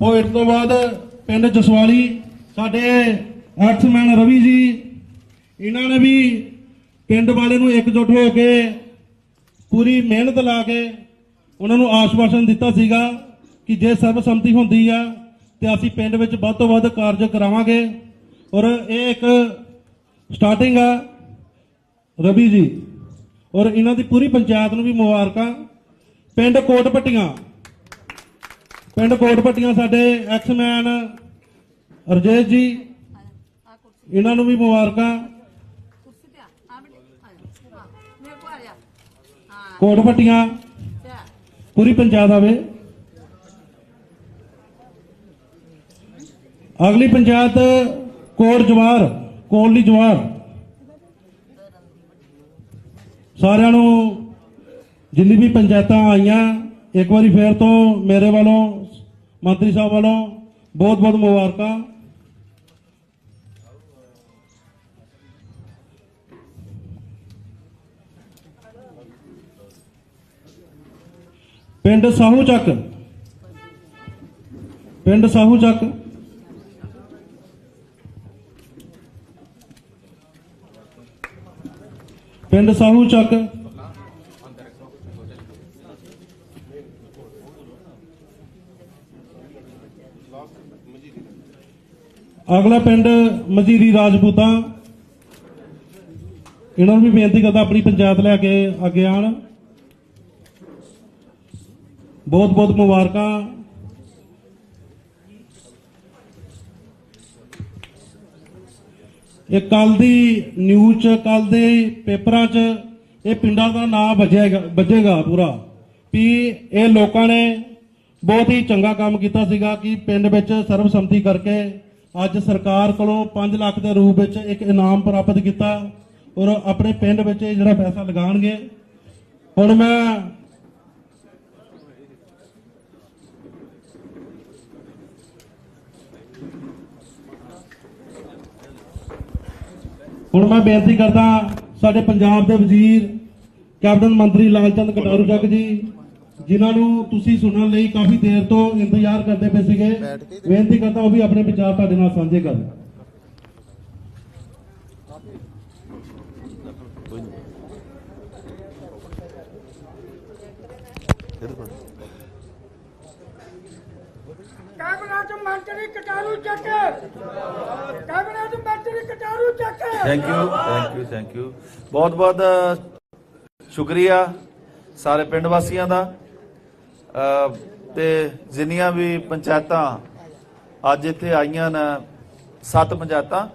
Poet ਤੋਂ ਬਾਅਦ ਪਿੰਡ ਜਸਵਾਲੀ, ਸਾਡੇ ਐਕਸਮੈਨ ਰਵੀ ਜੀ, ਇਹਨਾਂ ਨੇ ਵੀ ਪਿੰਡ ਵਾਲੇ ਨੂੰ ਇਕਜੁੱਟ ਹੋ ਕੇ ਪੂਰੀ ਮਿਹਨਤ ਲਾ ਕੇ ਉਹਨਾਂ ਨੂੰ ਆਸ਼ਵਾਸਨ ਦਿੱਤਾ ਸੀਗਾ ਕਿ ਜੇ ਸਰਬਸੰਮਤੀ ਹੁੰਦੀ ਆ ਤੇ ਅਸੀਂ ਪਿੰਡ ਵਿੱਚ ਵੱਧ ਤੋਂ ਵੱਧ ਕਾਰਜ ਕਰਾਵਾਂਗੇ। ਔਰ ਇਹ ਇੱਕ ਸਟਾਰਟਿੰਗ ਆ ਰਵੀ ਜੀ। ਔਰ ਇਹਨਾਂ ਦੀ ਪੂਰੀ ਪੰਚਾਇਤ ਨੂੰ ਵੀ ਮੁਬਾਰਕਾਂ। ਪਿੰਡ ਕੋਟ ਕੋਟਪੱਟੀਆਂ ਪਿੰਡ ਕੋਟਪੱਟੀਆਂ ਸਾਡੇ ਐਕਸਮੈਨ ਰਜੇਸ਼ ਜੀ, ਇਹਨਾਂ ਨੂੰ ਵੀ ਮੁਬਾਰਕਾਂ। ਕੁਰਸੀ ਤੇ ਕੋਟਪੱਟੀਆਂ, ਪੂਰੀ ਪੰਚਾਇਤ ਆਵੇ। ਅਗਲੀ ਪੰਚਾਇਤ, ਕੋਟ ਜਵਾਰ ਕੋਟਲੀ ਜਵਾਰ ਸਾਰਿਆਂ ਨੂੰ ਜਿੰਨੀ ਵੀ ਪੰਚਾਇਤਾਂ ਆਈਆਂ, ਇੱਕ ਵਾਰੀ ਫੇਰ ਤੋਂ ਮੇਰੇ ਵੱਲੋਂ ਮੰਤਰੀ ਸਾਹਿਬ ਵੱਲੋਂ ਬਹੁਤ ਬਹੁਤ ਮੁਬਾਰਕਾਂ ਪਿੰਡ ਸਾਹੂ ਚੱਕ ਪਿੰਡ ਸਾਹੂ ਚੱਕ ਪਿੰਡ ਸਾਹੂ ਚੱਕ ਅਗਲਾ ਪਿੰਡ ਮਜੀਰੀ ਰਾਜਪੂਤਾਂ। ਇਹਨਾਂ ਨੂੰ ਵੀ ਬੇਨਤੀ ਕਰਦਾ ਆਪਣੀ ਪੰਚਾਇਤ ਲੈ ਕੇ ਅੱਗੇ ਆਣ। ਬਹੁਤ ਬਹੁਤ ਮੁਬਾਰਕਾਂ। ਇਹ ਕੱਲ ਦੀ ਨਿਊਜ਼ ਚ ਕੱਲ ਦੇ ਪੇਪਰਾਂ ਚ ਇਹ ਪਿੰਡਾਂ ਦਾ ਨਾਮ ਵੱਜੇਗਾ ਵੱਜੇਗਾ ਪੂਰਾ। ਵੀ ਇਹ ਲੋਕਾਂ ਨੇ ਬਹੁਤ ਹੀ ਚੰਗਾ ਕੰਮ ਕੀਤਾ ਸੀਗਾ ਕਿ ਪਿੰਡ ਵਿੱਚ ਸਰਬਸੰਮਤੀ ਕਰਕੇ ਅੱਜ ਸਰਕਾਰ ਕੋਲੋਂ 5 ਲੱਖ ਦੇ ਰੂਪ ਵਿੱਚ ਇੱਕ ਇਨਾਮ ਪ੍ਰਾਪਤ ਕੀਤਾ ਔਰ ਆਪਣੇ ਪਿੰਡ ਵਿੱਚ ਇਹ ਜਿਹੜਾ ਪੈਸਾ ਲਗਾਉਣਗੇ। ਹੁਣ ਮੈਂ ਹੁਣ ਮੈਂ ਬੇਨਤੀ ਕਰਦਾ ਸਾਡੇ ਪੰਜਾਬ ਦੇ ਵਜ਼ੀਰ ਕੈਬਨਿਟ ਮੰਤਰੀ ਲਾਲਚੰਦ ਕਟਾਰੂ ਚੱਕ ਜੀ ਜਿਨ੍ਹਾਂ ਨੂੰ ਤੁਸੀਂ ਸੁਣਨ ਲਈ ਕਾਫੀ ਦੇਰ ਤੋਂ ਇੰਤਜ਼ਾਰ ਕਰਦੇ ਪਏ ਸੀਗੇ ਬੇਨਤੀ ਕਰਦਾ ਉਹ ਵੀ ਆਪਣੇ ਵਿਚਾਰ ਤੁਹਾਡੇ ਨਾਲ ਸਾਂਝੇ ਕਰਨ ਕੈਬਨਿਟ ਮੰਤਰੀ ਕਟਾਰੂ ਚੱਕ ਕੈਬਨਿਟ ਮੰਤਰੀ Kataru Chak thank you thank you thank you ਬਹੁਤ ਬਹੁਤ ਸ਼ੁਕਰੀਆ ਸਾਰੇ ਪਿੰਡ ਵਾਸੀਆਂ ਦਾ। ਤੇ ਜਿੰਨੀਆਂ ਵੀ ਪੰਚਾਇਤਾਂ ਅੱਜ ਇੱਥੇ ਆਈਆਂ ਨੇ ਸੱਤ ਪੰਚਾਇਤਾਂ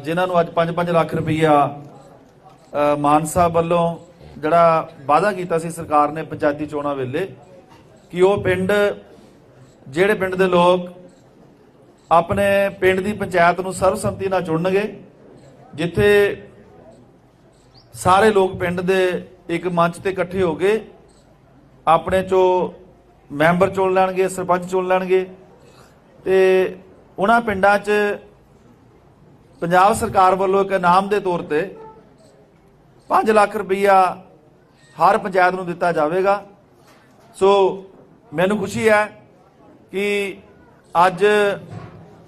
ਜਿਨ੍ਹਾਂ ਨੂੰ ਅੱਜ 5-5 ਲੱਖ ਰੁਪਈਆ ਅ, ਮਾਨ ਸਾਹਿਬ ਵੱਲੋਂ ਜਿਹੜਾ ਵਾਅਦਾ ਕੀਤਾ ਸੀ ਸਰਕਾਰ ਨੇ ਪੰਚਾਇਤੀ ਚੋਣਾਂ ਵੇਲੇ ਕਿ ਉਹ ਪਿੰਡ ਜਿਹੜੇ ਪਿੰਡ ਦੇ ਲੋਕ ਆਪਣੇ ਪਿੰਡ ਦੀ ਪੰਚਾਇਤ ਨੂੰ ਸਰਵਸੰਮਤੀ ਨਾਲ ਚੁਣਨਗੇ ਜਿੱਥੇ ਸਾਰੇ ਲੋਕ ਪਿੰਡ ਦੇ ਇੱਕ ਮੰਚ ਤੇ ਇਕੱਠੇ ਹੋ ਕੇ ਆਪਣੇ ਚੋਂ ਮੈਂਬਰ ਚੁਣ ਲੈਣਗੇ, ਸਰਪੰਚ ਚੁਣ ਲੈਣਗੇ ਤੇ ਉਹਨਾਂ ਪਿੰਡਾਂ 'ਚ ਪੰਜਾਬ ਸਰਕਾਰ ਵੱਲੋਂ ਇੱਕ ਇਨਾਮ ਦੇ ਤੌਰ ਤੇ 5 ਲੱਖ ਰੁਪਈਆ ਹਰ ਪੰਚਾਇਤ ਨੂੰ ਦਿੱਤਾ ਜਾਵੇਗਾ। ਸੋ ਮੈਨੂੰ ਖੁਸ਼ੀ ਹੈ ਕਿ ਅੱਜ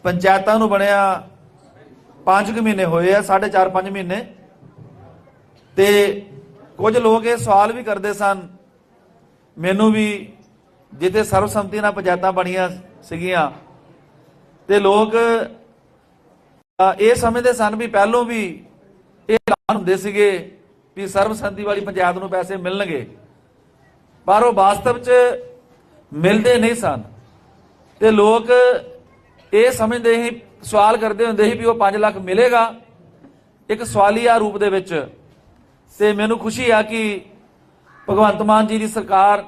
ਪੰਚਾਇਤਾਂ ਨੂੰ ਬਣਿਆ 5 ਕੁ ਮਹੀਨੇ ਹੋਏ ਆ 4.5 5 ਮਹੀਨੇ। ਤੇ ਕੁਝ ਲੋਕ ਇਹ ਸਵਾਲ ਵੀ ਕਰਦੇ ਸਨ ਮੈਨੂੰ ਵੀ ਜਿੱਥੇ ਸਰਵਸੰਮਤੀ ਨਾਲ ਪੰਚਾਇਤਾਂ ਬਣੀਆਂ ਸੀਗੀਆਂ ਤੇ ਲੋਕ ਇਹ ਸਮਝਦੇ ਸਨ ਵੀ ਪਹਿਲੋਂ ਵੀ ਇਹ ਐਲਾਨ ਹੁੰਦੇ ਸੀਗੇ ਵੀ ਸਰਵਸੰਮਤੀ ਵਾਲੀ ਪੰਚਾਇਤ ਨੂੰ ਪੈਸੇ ਮਿਲਣਗੇ। ਪਰ ਉਹ ਵਾਸਤਵ 'ਚ ਮਿਲਦੇ ਨਹੀਂ ਸਨ। ਤੇ ਲੋਕ ਇਹ ਸਮਝਦੇ ਹੀ ਸਵਾਲ ਕਰਦੇ ਹੁੰਦੇ ਸੀ ਵੀ ਉਹ 5 ਲੱਖ ਮਿਲੇਗਾ ਇੱਕ ਸਵਾਲੀਆ ਰੂਪ ਦੇ ਵਿੱਚ। ਤੇ ਮੈਨੂੰ ਖੁਸ਼ੀ ਆ ਕਿ ਭਗਵੰਤ ਮਾਨ ਜੀ ਦੀ ਸਰਕਾਰ,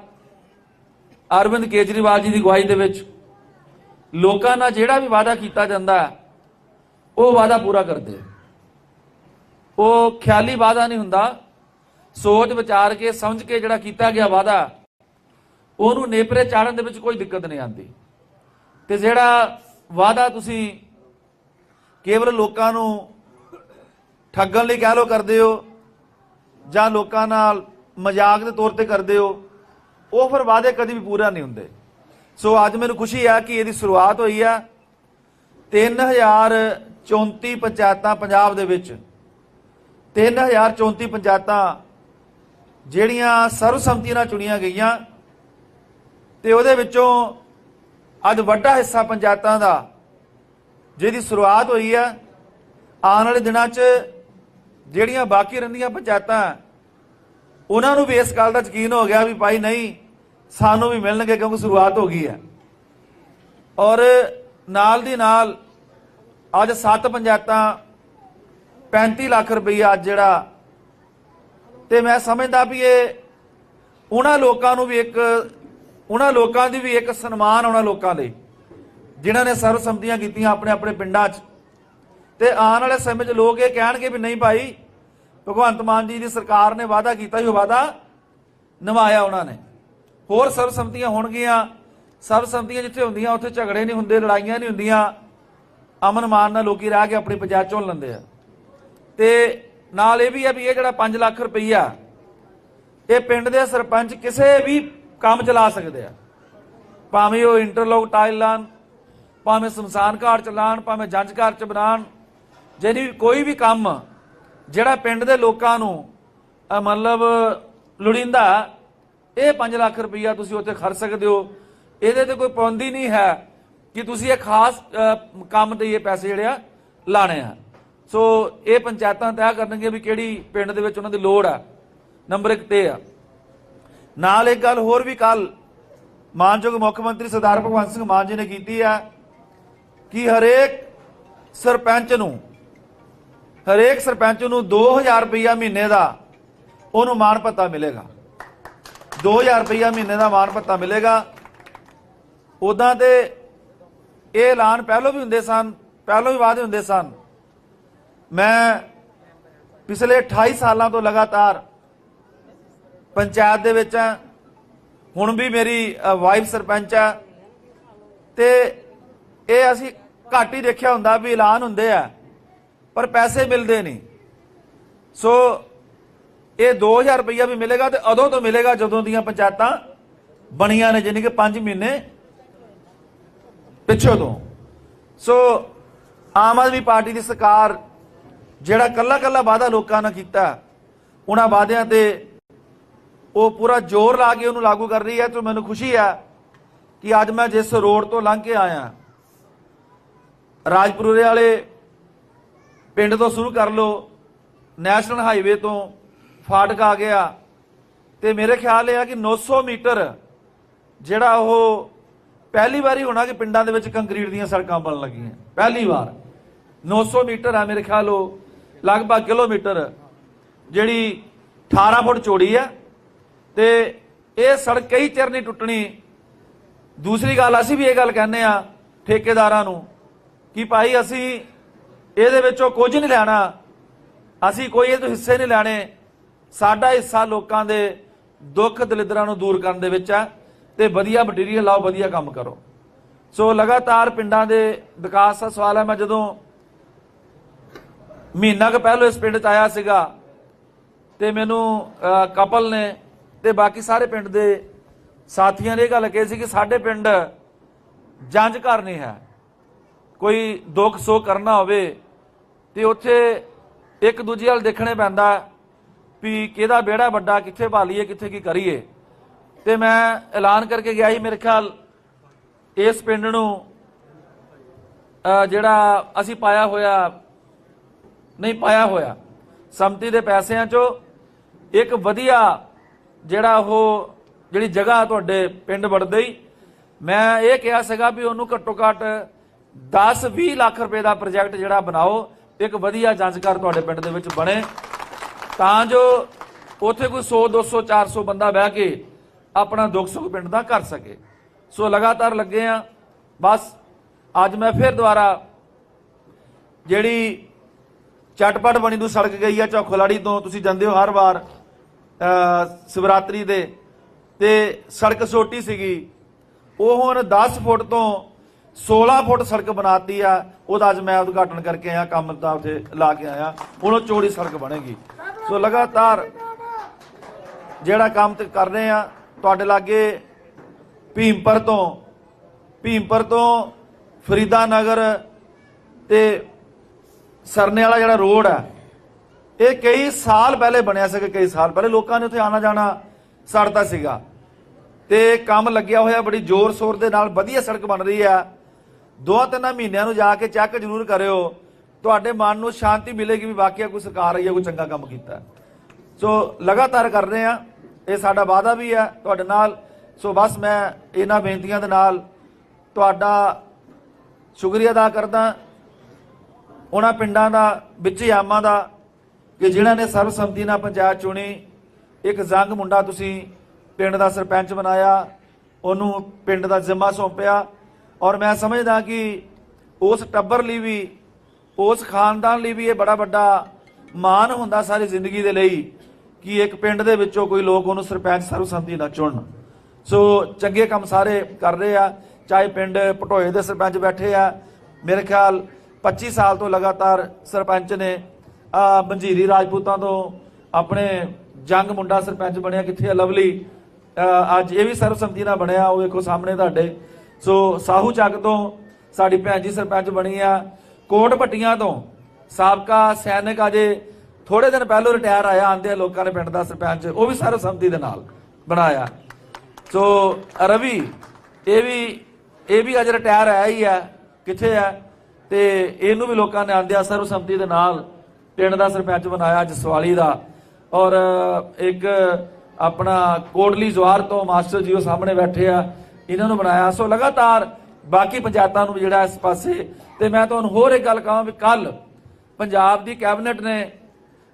ਅਰਵਿੰਦ ਕੇਜਰੀਵਾਲ ਜੀ ਦੀ ਅਗਵਾਈ ਦੇ ਵਿੱਚ ਲੋਕਾਂ ਨਾਲ ਜਿਹੜਾ ਵੀ ਵਾਅਦਾ ਕੀਤਾ ਜਾਂਦਾ ਉਹ ਵਾਅਦਾ ਪੂਰਾ ਕਰਦੇ ਉਹ ਖਿਆਲੀ ਵਾਅਦਾ ਨਹੀਂ ਹੁੰਦਾ। ਸੋਚ ਵਿਚਾਰ ਕੇ, ਸਮਝ ਕੇ ਜਿਹੜਾ ਕੀਤਾ ਗਿਆ ਵਾਅਦਾ, ਉਹਨੂੰ ਨੇਪਰੇ ਚਾੜਨ ਦੇ ਵਿੱਚ ਕੋਈ ਦਿੱਕਤ ਨਹੀਂ ਆਉਂਦੀ। ਤੇ ਜਿਹੜਾ ਵਾਅਦਾ ਤੁਸੀਂ ਕੇਵਲ ਲੋਕਾਂ ਨੂੰ ਠੱਗਣ ਲਈ ਕਹਿ ਲੋ ਕਰਦੇ ਹੋ, ਜਾਂ ਲੋਕਾਂ ਨਾਲ ਮਜ਼ਾਕ ਦੇ ਤੌਰ ਤੇ ਕਰਦੇ ਹੋ, ਉਹ ਫਿਰ ਵਾਅਦੇ ਕਦੀ ਵੀ ਪੂਰਾ ਨਹੀਂ ਹੁੰਦੇ। ਸੋ ਅੱਜ ਮੈਨੂੰ ਖੁਸ਼ੀ ਆ ਕਿ ਇਹਦੀ ਸ਼ੁਰੂਆਤ ਹੋਈ ਆ 3034 ਪੰਚਾਇਤਾਂ ਪੰਜਾਬ ਦੇ ਵਿੱਚ। 3034 ਪੰਚਾਇਤਾਂ ਜਿਹੜੀਆਂ ਸਰਵਸੰਮਤੀ ਨਾਲ ਚੁਣੀਆਂ ਗਈਆਂ ਤੇ ਉਹਦੇ ਵਿੱਚੋਂ ਅੱਜ ਵੱਡਾ ਹਿੱਸਾ ਪੰਚਾਇਤਾਂ ਦਾ ਜਿਹਦੀ ਸ਼ੁਰੂਆਤ ਹੋਈ ਆ ਆਉਣ ਵਾਲੇ ਦਿਨਾਂ 'ਚ ਜਿਹੜੀਆਂ ਬਾਕੀ ਰਹਿੰਦੀਆਂ ਪੰਚਾਇਤਾਂ ਉਹਨਾਂ ਨੂੰ ਵੀ ਇਸ ਗੱਲ ਦਾ ਯਕੀਨ ਹੋ ਗਿਆ ਵੀ ਭਾਈ ਨਹੀਂ, ਸਾਨੂੰ ਵੀ ਮਿਲਣਗੇ ਕਿਉਂਕਿ ਸ਼ੁਰੂਆਤ ਹੋ ਗਈ ਹੈ। ਔਰ ਨਾਲ ਦੀ ਨਾਲ ਅੱਜ ਸੱਤ ਪੰਚਾਇਤਾਂ 35 ਲੱਖ ਰੁਪਈਆ ਅੱਜ ਜਿਹੜਾ, ਤੇ ਮੈਂ ਸਮਝਦਾ ਵੀ ਇਹ ਉਹਨਾਂ ਲੋਕਾਂ ਨੂੰ ਵੀ ਇੱਕ, ਉਹਨਾਂ ਲੋਕਾਂ ਦੀ ਵੀ ਇੱਕ ਸਨਮਾਨ ਉਹਨਾਂ ਲੋਕਾਂ ਲਈ, ਜਿਨ੍ਹਾਂ ਨੇ ਸਰਵਸੰਮਤੀਆਂ ਕੀਤੀਆਂ ਆਪਣੇ ਆਪਣੇ ਪਿੰਡਾਂ 'ਚ। ਤੇ ਆਉਣ ਵਾਲੇ ਸਮੇਂ 'ਚ ਲੋਕ ਇਹ ਕਹਿਣਗੇ ਵੀ ਨਹੀਂ ਭਾਈ ਭਗਵੰਤ ਮਾਨ ਜੀ ਦੀ ਸਰਕਾਰ ਨੇ ਵਾਅਦਾ ਕੀਤਾ ਹੀ ਉਹ ਵਾਅਦਾ ਨਿਭਾਇਆ ਉਹਨਾਂ ਨੇ। ਹੋਰ ਸਰਬਸੰਮਤੀਆਂ ਹੋਣਗੀਆਂ। ਸਰਬਸੰਮਤੀਆਂ ਜਿੱਥੇ ਹੁੰਦੀਆਂ, ਉੱਥੇ ਝਗੜੇ ਨਹੀਂ ਹੁੰਦੇ, ਲੜਾਈਆਂ ਨਹੀਂ ਹੁੰਦੀਆਂ। ਅਮਨ ਮਾਨ ਨਾਲ ਲੋਕੀ ਰਹਿ ਕੇ ਆਪਣੀ ਪੰਚਾਇਤ ਚੁਣ ਲੈਂਦੇ ਆ। ਤੇ ਨਾਲ ਇਹ ਵੀ ਆ ਵੀ ਇਹ ਜਿਹੜਾ 5 ਲੱਖ ਰੁਪਈਆ, ਇਹ ਪਿੰਡ ਦੇ ਸਰਪੰਚ ਕਿਸੇ ਵੀ ਕੰਮ ਚਲਾ ਸਕਦੇ ਆ। ਭਾਵੇਂ ਉਹ ਇੰਟਰਲੋਕ ਟਾਈਲ ਲਾਣ, ਭਾਵੇਂ ਸ਼ਮਸ਼ਾਨ ਘਾਟ ਚ ਲਾਣ, ਭਾਵੇਂ ਜੰਜ ਘਰ ਚ ਬਣਾਉਣ ਜਿਹੜੀ ਕੋਈ ਵੀ ਕੰਮ ਜਿਹੜਾ ਪਿੰਡ ਦੇ ਲੋਕਾਂ ਨੂੰ ਮਤਲਬ ਲੋੜੀਂਦਾ, ਇਹ 5 ਲੱਖ ਰੁਪਈਆ ਤੁਸੀਂ ਉੱਥੇ ਖਰਚ ਸਕਦੇ ਹੋ। ਇਹਦੇ ਤੇ ਕੋਈ ਪਾਬੰਦੀ ਨਹੀਂ ਹੈ ਕਿ ਤੁਸੀਂ ਇਹ ਖਾਸ ਕੰਮ ਤੇ ਇਹ ਪੈਸੇ ਜਿਹੜੇ ਆ, ਲਾਣੇ ਆ। ਸੋ ਇਹ ਪੰਚਾਇਤਾਂ ਤੈਅ ਕਰਨਗੀਆਂ ਵੀ ਕਿਹੜੀ ਪਿੰਡ ਦੇ ਵਿੱਚ ਉਹਨਾਂ ਦੀ ਲੋੜ ਆ। ਨੰਬਰ 1 ਤੇ ਆ। ਨਾਲ ਇੱਕ ਗੱਲ ਹੋਰ ਵੀ ਕੱਲ ਮਾਨਯੋਗ ਮੁੱਖ ਮੰਤਰੀ ਸਰਦਾਰ ਭਗਵੰਤ ਸਿੰਘ ਮਾਨ ਜੀ ਨੇ ਕੀਤੀ ਆ ਕਿ ਹਰੇਕ ਸਰਪੰਚ ਨੂੰ ਹਰੇਕ ਸਰਪੰਚ ਨੂੰ 2000 ਰੁਪਇਆ ਮਹੀਨੇ ਦਾ ਉਹਨੂੰ ਮਾਣ ਭੱਤਾ ਮਿਲੇਗਾ। 2000 ਰੁਪਇਆ ਮਹੀਨੇ ਦਾ ਮਾਣ ਭੱਤਾ ਮਿਲੇਗਾ। ਉਦਾਂ ਤੇ ਇਹ ਐਲਾਨ ਪਹਿਲਾਂ ਵੀ ਹੁੰਦੇ ਸਨ, ਪਹਿਲਾਂ ਵੀ ਵਾਅਦੇ ਹੁੰਦੇ ਸਨ। ਮੈਂ ਪਿਛਲੇ 28 ਸਾਲਾਂ ਤੋਂ ਲਗਾਤਾਰ ਪੰਚਾਇਤ ਦੇ ਵਿੱਚ ਹਾਂ। ਹੁਣ ਵੀ ਮੇਰੀ ਵਾਈਫ ਸਰਪੰਚ ਆ ਤੇ ਇਹ ਅਸੀਂ ਘੱਟ ਹੀ ਦੇਖਿਆ ਹੁੰਦਾ ਵੀ ਐਲਾਨ ਹੁੰਦੇ ਆ। ਪਰ ਪੈਸੇ ਮਿਲਦੇ ਨਹੀਂ। ਸੋ ਇਹ 2000 ਰੁਪਈਆ ਵੀ ਮਿਲੇਗਾ ਤੇ ਉਦੋਂ ਤੋਂ ਮਿਲੇਗਾ ਜਦੋਂ ਦੀਆਂ ਪੰਚਾਇਤਾਂ ਬਣੀਆਂ ਨੇ ਜਾਨੀ ਕਿ 5 ਮਹੀਨੇ ਪਿੱਛੋਂ ਤੋਂ। ਸੋ ਆਮ ਆਦਮੀ ਪਾਰਟੀ ਦੀ ਸਰਕਾਰ ਜਿਹੜਾ ਕੱਲਾ ਕੱਲਾ ਵਾਅਦਾ ਲੋਕਾਂ ਨਾਲ ਕੀਤਾ, ਉਹਨਾਂ ਵਾਅਦਿਆਂ ਤੇ ਉਹ ਪੂਰਾ ਜ਼ੋਰ ਲਾ ਕੇ ਉਹਨੂੰ ਲਾਗੂ ਕਰ ਰਹੀ ਹੈ ਤੇ ਮੈਨੂੰ ਖੁਸ਼ੀ ਹੈ ਕਿ ਅੱਜ ਮੈਂ ਜਿਸ ਰੋਡ ਤੋਂ ਲੰਘ ਕੇ ਆਇਆ, ਰਾਜਪੁਰੇ ਵਾਲੇ ਪਿੰਡ ਤੋਂ ਸ਼ੁਰੂ ਕਰ ਲਓ। ਨੈਸ਼ਨਲ ਹਾਈਵੇ ਤੋਂ ਫਾਟਕ ਆ ਗਿਆ। ਤੇ ਮੇਰੇ ਖਿਆਲ ਇਹ ਆ ਕਿ 900 ਮੀਟਰ ਜਿਹੜਾ ਉਹ ਪਹਿਲੀ ਵਾਰੀ ਹੋਣਾ ਕਿ ਪਿੰਡਾਂ ਦੇ ਵਿੱਚ ਕੰਕਰੀਟ ਦੀਆਂ ਸੜਕਾਂ ਬਣਨ ਲੱਗੀਆਂ। ਪਹਿਲੀ ਵਾਰ। 900 ਮੀਟਰ ਆ ਮੇਰੇ ਖਿਆਲ ਉਹ ਲਗਭਗ ਕਿਲੋਮੀਟਰ, ਜਿਹੜੀ 18 ਫੁੱਟ ਚੌੜੀ ਆ। ਤੇ ਇਹ ਸੜਕ ਕਈ ਚਿਰ ਨਹੀਂ ਟੁੱਟਣੀ। ਦੂਸਰੀ ਗੱਲ, ਅਸੀਂ ਵੀ ਇਹ ਗੱਲ ਕਹਿੰਦੇ ਆ ਠੇਕੇਦਾਰਾਂ ਨੂੰ ਕਿ ਭਾਈ ਅਸੀਂ ਇਹਦੇ ਵਿੱਚੋਂ ਕੁਝ ਨਹੀਂ ਲੈਣਾ। ਅਸੀਂ ਕੋਈ ਇਹਦੇ ਤੋਂ ਹਿੱਸੇ ਨਹੀਂ ਲੈਣੇ। ਸਾਡਾ ਹਿੱਸਾ ਲੋਕਾਂ ਦੇ ਦੁੱਖ ਦਲਿਦਰਾਂ ਨੂੰ ਦੂਰ ਕਰਨ ਦੇ ਵਿੱਚ ਆ ਤੇ ਵਧੀਆ ਮਟੀਰੀਅਲ ਲਾਓ ਵਧੀਆ ਕੰਮ ਕਰੋ। ਸੋ ਲਗਾਤਾਰ ਪਿੰਡਾਂ ਦੇ ਵਿਕਾਸ ਦਾ ਸਵਾਲ ਹੈ। ਮੈਂ ਜਦੋਂ ਮਹੀਨਾ ਕੁ ਪਹਿਲਾਂ ਇਸ ਪਿੰਡ 'ਚ ਆਇਆ ਸੀਗਾ ਤੇ ਮੈਨੂੰ ਅਹ, ਕਪਲ ਨੇ ਤੇ ਬਾਕੀ ਸਾਰੇ ਪਿੰਡ ਦੇ ਸਾਥੀਆਂ ਨੇ ਇਹ ਗੱਲ ਕਹੀ ਸੀ ਕਿ ਸਾਡੇ ਪਿੰਡ ਜੰਜ ਘਰ ਨਹੀਂ ਹੈ। ਕੋਈ ਦੁੱਖ ਸੁੱਖ ਕਰਨਾ ਹੋਵੇ ਤੇ ਉੱਥੇ ਇੱਕ ਦੂਜੇ ਵੱਲ ਦੇਖਣੇ ਪੈਂਦਾ ਵੀ ਕਿਹਦਾ ਵਿਹੜਾ ਵੱਡਾ, ਕਿੱਥੇ ਭਾਲੀਏ, ਕਿੱਥੇ ਕੀ ਕਰੀਏ। ਤੇ ਮੈਂ ਐਲਾਨ ਕਰਕੇ ਗਿਆ ਸੀ, ਮੇਰੇ ਖਿਆਲ ਇਸ ਪਿੰਡ ਨੂੰ ਜਿਹੜਾ ਅਸੀਂ ਪਾਇਆ ਹੋਇਆ, ਨਹੀਂ, ਪਾਇਆ ਹੋਇਆ, ਸੰਮਤੀ ਦੇ ਪੈਸਿਆਂ ਚੋਂ ਇੱਕ ਵਧੀਆ ਜਿਹੜਾ ਉਹ, ਜਿਹੜੀ ਜਗ੍ਹਾ ਤੁਹਾਡੇ ਪਿੰਡ ਵੜਦੇ ਹੀ, ਮੈਂ ਇਹ ਕਿਹਾ ਸੀਗਾ ਵੀ ਉਹਨੂੰ ਘੱਟੋ ਘੱਟ 10-20 ਲੱਖ ਰੁਪਏ ਦਾ ਪ੍ਰੋਜੈਕਟ ਜਿਹੜਾ ਬਣਾਓ, ਇੱਕ ਵਧੀਆ ਜਾਂਚਕਾਰ ਤੁਹਾਡੇ ਪਿੰਡ ਦੇ ਵਿੱਚ ਬਣੇ। ਤਾਂ ਜੋ ਉੱਥੇ ਕੋਈ 100 200 400 ਬੰਦਾ ਬਹਿ ਕੇ ਆਪਣਾ ਦੁੱਖ ਸੁੱਖ ਪਿੰਡ ਦਾ ਕਰ ਸਕੇ। ਸੋ ਲਗਾਤਾਰ ਲੱਗੇ ਆ। ਬਸ ਅੱਜ ਮੈਂ ਫਿਰ ਦੁਬਾਰਾ ਜਿਹੜੀ ਚਟਪਟ ਬਣੀ ਨੂੰ ਸੜਕ ਗਈ ਆ ਚੌਖਲਾੜੀ ਤੋਂ, ਤੁਸੀਂ ਜਾਂਦੇ ਹੋ ਹਰ ਵਾਰ ਸ਼ਿਵਰਾਤਰੀ ਦੇ। ਤੇ ਸੜਕ ਛੋਟੀ ਸੀਗੀ। ਉਹ ਹੁਣ 10 ਫੁੱਟ ਤੋਂ 16 ਫੁੱਟ ਸੜਕ ਬਣਾਤੀ ਆ, ਉਹਦਾ ਅੱਜ ਮੈਂ ਉਦਘਾਟਨ ਕਰਕੇ ਆਇਆ, ਕੰਮ ਦਾ ਉੱਥੇ ਲਾ ਕੇ ਆਇਆ, ਹੁਣ ਉਹ ਚੌੜੀ ਸੜਕ ਬਣੇਗੀ। ਸੋ ਲਗਾਤਾਰ ਜਿਹੜਾ ਕੰਮ ਤੇ ਕਰ ਰਹੇ ਆ, ਤੁਹਾਡੇ ਲਾਗੇ ਭੀਮਪਰ ਤੋਂ, ਭੀਮਪੁਰ ਤੋਂ ਫਰੀਦਾਨਗਰ ਤੇ ਸਰਨੇ ਵਾਲਾ ਜਿਹੜਾ ਰੋਡ ਹੈ ਇਹ ਕਈ ਸਾਲ ਪਹਿਲੇ ਬਣਿਆ ਸੀਗਾ, ਕਈ ਸਾਲ ਪਹਿਲੇ। ਲੋਕਾਂ ਨੇ ਉੱਥੇ ਆਣਾ ਜਾਣਾ ਸੜਦਾ ਸੀਗਾ। ਤੇ ਕੰਮ ਲੱਗਿਆ ਹੋਇਆ, ਬੜੀ ਜ਼ੋਰ ਸ਼ੋਰ ਦੇ ਨਾਲ ਵਧੀਆ ਸੜਕ ਬਣ ਰਹੀ ਆ। ਦੋ ਤਿੰਨ ਮਹੀਨਿਆਂ ਨੂੰ ਜਾ ਕੇ ਚੈੱਕ ਜ਼ਰੂਰ ਕਰਿਓ। ਤੁਹਾਡੇ ਮਨ ਨੂੰ ਸ਼ਾਂਤੀ ਮਿਲੇਗੀ ਵੀ ਵਾਕਿਆ ਕੋਈ ਸਰਕਾਰ ਆਈ ਹੈ, ਕੋਈ ਚੰਗਾ ਕੰਮ ਕੀਤਾ। ਸੋ ਲਗਾਤਾਰ ਕਰ ਰਹੇ ਆ ਇਹ ਸਾਡਾ ਵਾਅਦਾ ਵੀ ਹੈ ਤੁਹਾਡੇ ਨਾਲ। ਸੋ ਬਸ ਮੈਂ ਇਹਨਾਂ ਬੇਨਤੀਆਂ ਦੇ ਨਾਲ ਤੁਹਾਡਾ ਸ਼ੁਕਰੀਆ ਅਦਾ ਕਰਦਾ। ਉਹਨਾਂ ਪਿੰਡਾਂ ਦਾ, ਵਿੱਚ ਆਮਾਂ ਦਾ, ਕਿ ਜਿਨ੍ਹਾਂ ਨੇ ਸਰਬਸੰਮਤੀ ਨਾਲ ਪੰਚਾਇਤ ਚੁਣੀ। ਇੱਕ ਜ਼ੰਗ ਮੁੰਡਾ ਤੁਸੀਂ ਪਿੰਡ ਦਾ ਸਰਪੰਚ ਬਣਾਇਆ। ਉਹਨੂੰ ਪਿੰਡ ਦਾ ਜ਼ਿੰਮਾ ਸੌਂਪਿਆ। ਔਰ ਮੈਂ ਸਮਝਦਾ ਕਿ ਉਸ ਟੱਬਰ ਲਈ ਵੀ, ਉਸ ਖਾਨਦਾਨ ਲਈ ਵੀ ਇਹ ਬੜਾ ਵੱਡਾ ਮਾਣ ਹੁੰਦਾ ਸਾਰੀ ਜ਼ਿੰਦਗੀ ਦੇ ਲਈ ਕਿ ਇੱਕ ਪਿੰਡ ਦੇ ਵਿੱਚੋਂ ਕੋਈ ਲੋਕ ਉਹਨੂੰ ਸਰਪੰਚ ਸਰਬਸੰਮਤੀ ਨਾਲ ਚੁਣਨ। ਸੋ ਚੰਗੇ ਕੰਮ ਸਾਰੇ ਕਰ ਰਹੇ ਆ, ਚਾਹੇ ਪਿੰਡ ਪਟੋਏ ਦੇ ਸਰਪੰਚ ਬੈਠੇ ਆ, ਮੇਰੇ ਖਿਆਲ 25 ਸਾਲ ਤੋਂ ਲਗਾਤਾਰ ਸਰਪੰਚ ਨੇ, ਆ ਬੰਜੀਰੀ ਰਾਜਪੂਤਾਂ ਤੋਂ ਆਪਣੇ ਜੰਗ ਮੁੰਡਾ ਸਰਪੰਚ ਬਣਿਆ ਕਿੱਥੇ ਆ, ਲਵਲੀ ਅੱਜ ਇਹ ਵੀ ਸਰਬਸੰਮਤੀ ਨਾਲ ਬਣਿਆ, ਉਹ ਵੇਖੋ ਸਾਹਮਣੇ ਤੁਹਾਡੇ। ਸੋ ਸਾਹੂ ਚੱਕ ਤੋਂ ਸਾਡੀ ਭੈਣ ਜੀ ਸਰਪੰਚ ਬਣੀ ਆ। ਕੋਟ ਭੱਟੀਆਂ ਤੋਂ ਸਾਬਕਾ ਸੈਨਿਕ ਅਜੇ ਥੋੜੇ ਦਿਨ ਪਹਿਲਾਂ ਰਿਟਾਇਰ ਆਇਆ ਆਂਦੇ ਲੋਕਾਂ ਨੇ ਪਿੰਡ ਦਾ ਸਰਪੰਚ, ਉਹ ਵੀ ਸਰਬਸੰਮਤੀ ਦੇ ਨਾਲ ਬਣਾਇਆ। ਸੋ ਰਵੀ, ਇਹ ਵੀ ਇਹ ਵੀ ਅਜ ਰਿਟਾਇਰ ਆਇਆ ਹੀ ਆ, ਕਿੱਥੇ ਆ? ਤੇ ਇਹਨੂੰ ਵੀ ਲੋਕਾਂ ਨੇ ਆਂਦਿਆ ਸਰਬਸੰਮਤੀ ਦੇ ਨਾਲ ਪਿੰਡ ਦਾ ਸਰਪੰਚ ਬਣਾਇਆ ਜਸਵਾਲੀ ਦਾ। ਔਰ ਇੱਕ ਆਪਣਾ ਕੋਟਲੀ ਜਵਾਰ ਤੋਂ ਮਾਸਟਰ ਜੀ ਉਹ ਸਾਹਮਣੇ ਬੈਠੇ ਆ। ਇਹਨਾਂ ਨੂੰ ਬਣਾਇਆ। ਸੋ ਲਗਾਤਾਰ ਬਾਕੀ ਪੰਚਾਇਤਾਂ ਨੂੰ ਜਿਹੜਾ ਇਸ ਪਾਸੇ, ਤੇ ਮੈਂ ਤੁਹਾਨੂੰ ਹੋਰ ਇੱਕ ਗੱਲ ਕਹਾਂ ਵੀ ਕੱਲ ਪੰਜਾਬ ਦੀ ਕੈਬਨਿਟ ਨੇ,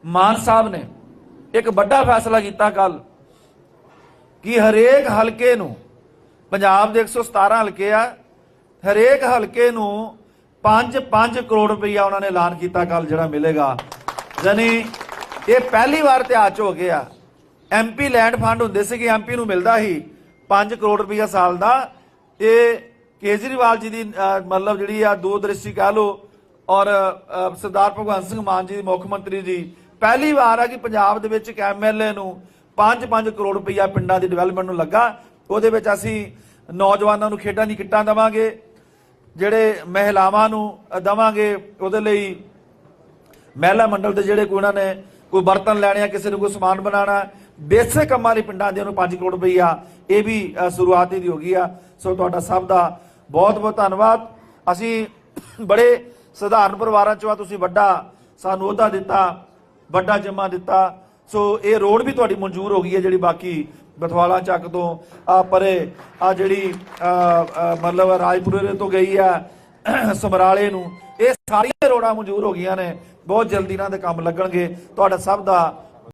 ਮਾਨ ਸਾਹਿਬ ਨੇ ਇੱਕ ਵੱਡਾ ਫੈਸਲਾ ਕੀਤਾ ਕੱਲ ਕਿ ਹਰੇਕ ਹਲਕੇ ਨੂੰ, ਪੰਜਾਬ ਦੇ 117 ਹਲਕੇ ਆ, ਹਰੇਕ ਹਲਕੇ ਨੂੰ 5-5 ਕਰੋੜ ਰੁਪਈਆ ਉਹਨਾਂ ਨੇ ਐਲਾਨ ਕੀਤਾ ਕੱਲ ਜਿਹੜਾ ਮਿਲੇਗਾ। ਯਾਨੀ ਇਹ ਪਹਿਲੀ ਵਾਰ ਇਤਿਹਾਸ 'ਚ ਹੋ ਗਿਆ ਐਮਪੀ ਲੈਂਡ ਫੰਡ ਹੁੰਦੇ ਸੀਗੇ ਕਿ ਐਮਪੀ ਨੂੰ ਮਿਲਦਾ ਸੀ। 5 ਕਰੋੜ ਰੁਪਈਆ ਸਾਲ ਦਾ। ਇਹ ਕੇਜਰੀਵਾਲ ਜੀ ਦੀ ਮਤਲਬ ਜਿਹੜੀ ਆ ਦੂਰਦ੍ਰਿਸ਼ਟੀ ਕਹ ਲੋ ਔਰ ਸਰਦਾਰ ਭਗਵੰਤ ਸਿੰਘ ਮਾਨ ਜੀ ਮੁੱਖ ਮੰਤਰੀ ਜੀ। ਪਹਿਲੀ ਵਾਰ ਆ ਕਿ ਪੰਜਾਬ ਦੇ ਵਿੱਚ ਇੱਕ ਐਮਐਲਏ ਨੂੰ 5-5 ਕਰੋੜ ਰੁਪਈਆ ਪਿੰਡਾਂ ਦੀ ਡਿਵੈਲਪਮੈਂਟ ਨੂੰ ਲੱਗਾ। ਉਹਦੇ ਵਿੱਚ ਅਸੀਂ ਨੌਜਵਾਨਾਂ ਨੂੰ ਖੇਡਾਂ ਦੀ ਕਿੱਟਾਂ ਦੇਵਾਂਗੇ ਜਿਹੜੇ ਮਹਿਲਾਵਾਂ ਨੂੰ ਅ, ਦੇਵਾਂਗੇ। ਉਹਦੇ ਲਈ ਮਹਿਲਾ ਮੰਡਲ ਦੇ ਜਿਹੜੇ ਕੋਈ ਉਹਨਾਂ ਨੇ ਕੋਈ ਬਰਤਨ ਲੈਣੇ ਆ ਕਿਸੇ ਨੂੰ ਕੋਈ ਸਮਾਨ ਬਣਾਉਣਾ ਬੇਸਿਕ ਕੰਮਾਂ ਲਈ ਪਿੰਡਾਂ ਦੇ ਨੂੰ 5 ਕਰੋੜ ਰੁਪਈਆ ਇਹ ਵੀ ਅ, ਸ਼ੁਰੂਆਤ ਹੀ ਦੀ ਹੋ ਗਈ ਆ। ਸੋ ਤੁਹਾਡਾ ਸਭ ਦਾ ਬਹੁਤ ਬਹੁਤ ਧੰਨਵਾਦ। ਅਸੀਂ ਬੜੇ ਸਧਾਰਨ ਪਰਿਵਾਰਾਂ ਚੋਂ ਆ ਤੁਸੀਂ ਵੱਡਾ ਸਾਨੂੰ ਅਹੁਦਾ ਦਿੱਤਾ ਵੱਡਾ ਜਮਾ ਦਿੱਤਾ। ਸੋ ਇਹ ਰੋਡ ਵੀ ਤੁਹਾਡੀ ਮਨਜ਼ੂਰ ਹੋ ਗਈ ਹੈ ਜਿਹੜੀ ਬਾਕੀ ਬਥਵਾਲਾ ਚੱਕ ਤੋਂ। ਆ ਪਰੇ ਆ ਜਿਹੜੀ ਮਤਲਬ ਰਾਜਪੁਰੇ ਤੋਂ ਗਈ ਆ ਸਮਰਾਲੇ ਨੂੰ। ਇਹ ਸਾਰੀਆਂ ਰੋਡਾਂ ਮਨਜ਼ੂਰ ਹੋ ਗਈਆਂ ਨੇ। ਬਹੁਤ ਜਲਦੀ ਇਹਨਾਂ ਦੇ ਕੰਮ ਲੱਗਣਗੇ। ਤੁਹਾਡਾ ਸਭ ਦਾ